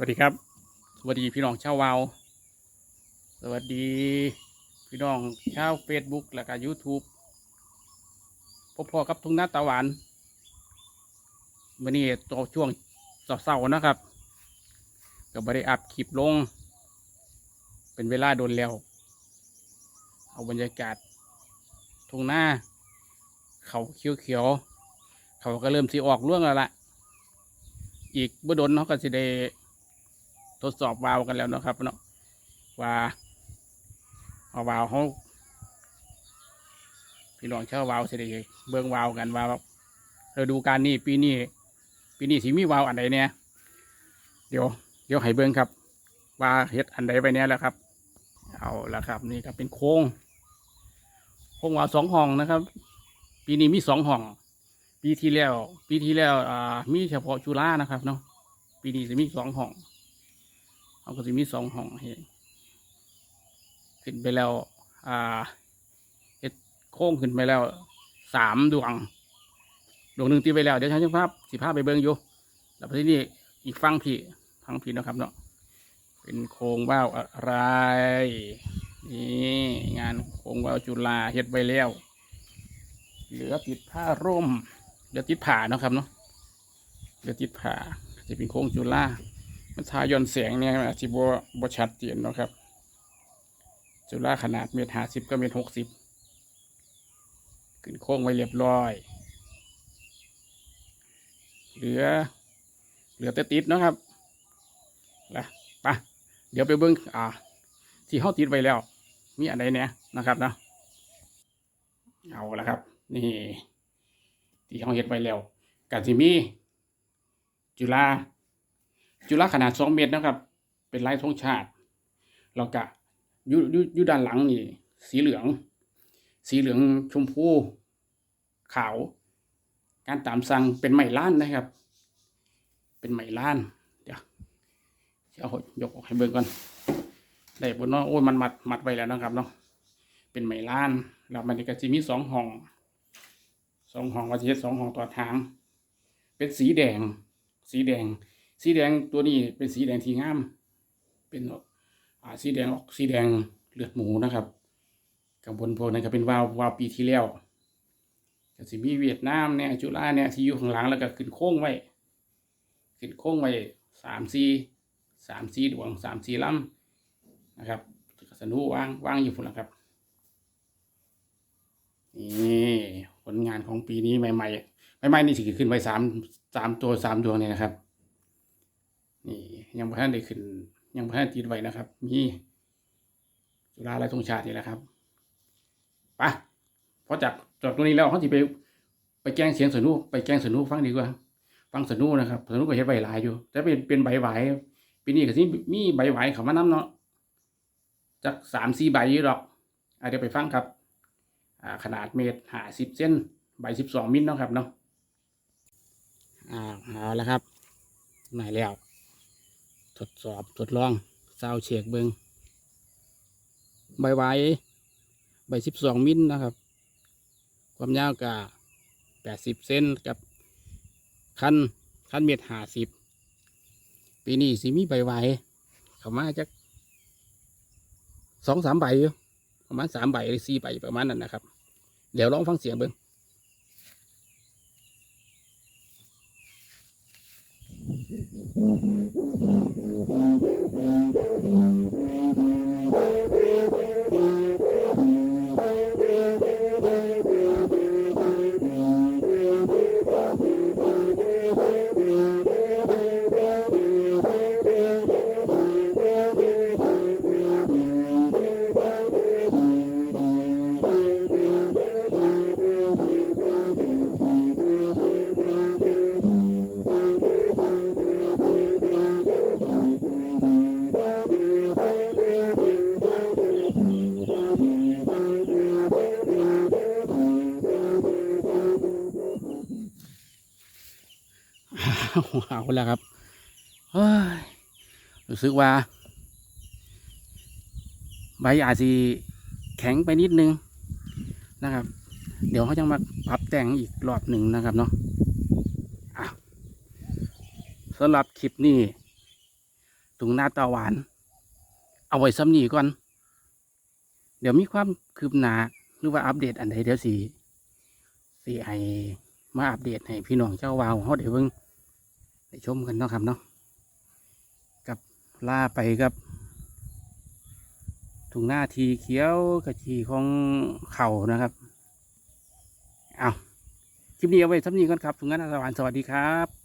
วัสดีครับ สวัสดีพี่น้องชาววาว สวัสดี พี่น้องชาวเฟซบุ๊กและก็ยูทูบพบพอกับทุ่งนาตาหวานวันนี้ต่อช่วงเศร้าๆนะครับก็บริอัพคลิปลง เป็นเวลาโดนแล้ว เอาบรรยากาศทุ่งนาเขาเขียวๆเขาก็เริ่มสีออกเรื่องแล้วล่ะ อีกบ่โดนเขาก็สิได้ ทดสอบวาล์วกันแล้วนะครับเนาะว่าเอาวาล์วเขาพี่น้องเช่าววาล์วสิได้เบิ่งวาล์วกันว่าฤดูกาลนี้ปีนี้ปีนี้สิมีวาล์วอันใดเนี่ยเดี๋ยวเดี๋ยวให้เบิ่งครับ ว่าเฮ็ดอันใดไปเนี่ยแล้วครับ เอาละครับ นี่ก็เป็นโค้งโค้งวาล์วสองห้องนะครับ ปีนี้มีสองห้องปีที่แล้ว ปีที่แล้วอ่ามีเฉพาะจุฬานะครับเนาะปีนี้จะมีสองห้อง เขาก็จะมีสองห้องเห็นขึ้นไปแล้ว อ่าเฮ็ดโค้งขึ้นไปแล้วสามดวง ดวงหนึ่งตีไปแล้ว เดี๋ยวฉันจะภาพสิภาพไปเบิ้งอยู่ แล้วที่นี้อีกฟังพี่ฟังพี่นะครับเนาะเป็นโครงว่าวอะไร นี่งานโครงว่าวจุฬาเฮ็ดไปแล้ว เหลือติดผ้าร่ม เหลือติดผ่าเนาะครับเนาะเหลือติดผ่าจะเป็นโค้งจุฬา ทาย้อนแสงเนี่ยอาจจะบวชัดเจนเนาะครับ จุฬาขนาดเมตรห้าสิบก็เมตรหกสิบขึ้นโค้งไว้เรียบร้อย เหลือ เหลือแต่ติดเนาะครับละปะเดี๋ยวไปเบิ้งอ่า ที่เขาติดไว้แล้ว มีอะไรเนี่ยนะครับเนาะเอาละครับ นี่ ที่เขาเฮ็ดไว้แล้วกาสิมีจุฬา จุฬาขนาดสองเมตรนะครับ เป็นลายธงชาติแล้วก็ยุยุยุด้านหลังนี่ สีเหลือง สีเหลืองชมพูขาว การตามสั่งเป็นไหมล้านนะครับ เป็นไหมล้าน เดี๋ยวจะเอายกออกให้เบิ่งก่อนได้บนเนาะโอ้ยมันมัดมัดไว้แล้วนะครับเนาะเป็นไหมล้านแล้วมันก็จะมีสองห้องสองห้องว่าจะเฮ็ดสองห้องต่อทาง เป็นสีแดง สีแดง สีแดงตัวนี้เป็นสีแดงที่งาม เป็นอ่าสีแดงออกสีแดงเลือดหมูนะครับกับบนพวกนั้นก็เป็นวาววาวปีที่แล้วก็สิมีเวียดนามเนี่ยจุฬาเนี่ยที่อยู่ข้างหลังแล้วก็ขึ้นโค้งไว้ขึ้นโค้งไว้สามสีสามสีดวงสามสีลำนะครับสนุวางวางอยู่พุ่นละครับนี่ผลงานของปีนี้ใหม่ ๆ ใหม่ๆนี่สิขึ้นไปสามสามตัวสามดวงเนี่ยนะครับ นี่ยังพระท่านได้ขึ้น ยังพระท่านติดไว้นะครับ มีจุฬาและธงชาตินี่แหละครับไปพอจากจอดตรงนี้แล้วเขาจะไป ไปแกล้งเสียงสนุกไปแกล้งสนุกฟังดีกว่า ฟังสนุกนะครับสนุกก็เฮ็ดใบหลายอยู่แต่เป็นเป็นใบไหวปีนี้ก็สิมีใบไหวเขามานํเนาะจากสามสี่ใบอยู่หรอกอะเดี๋ยวไปฟังครับขนาดเมตรห้าสิบเซนใบสิบสองมิลเนาะครับเนาะอ่าเอาแล้วครับไหนแล้ว ทดสอบทดลองซาวเช็คเบิงใบไหวใบสิบสองมิลนะครับ ความยาวกะแปดสิบเซนกับคันคันเมตรห้าสิบปีนี้สิมีใบไหวเข้ามาจากสองสามใบประมาณสามใบหรือสี่ใบประมาณนั้นนะครับ เดี๋ยวลองฟังเสียงเบิ้ง Thank you. เอาแล้วครับเฮ้ยรู้สึกว่า ใบอาจจะแข็งไปนิดนึงนะครับ เดี๋ยวเขาจะมาปรับแต่งอีกรอบหนึ่งนะครับเนาะะสำหรับคลิปนี้ถุงหน้าตาหวาน เอาไว้ซ้ำนี้ก่อน เดี๋ยวมีความคืบหน้าหรือว่าอัปเดตอันใดเดี๋ยวสีสีให้มาอัปเดตให้พี่น้องเจ้าวาวเขาเดี๋ยวเพิ่ง ไปชมกันเนาะครับเนาะกับล่าไปกับถุงหน้าทีเขียวกับทีของเข่านะครับ เอาคลิปนี้เอาไว้ซ้ำนี้ก่อนครับถุงหน้าตาหวานสวัสดีครับ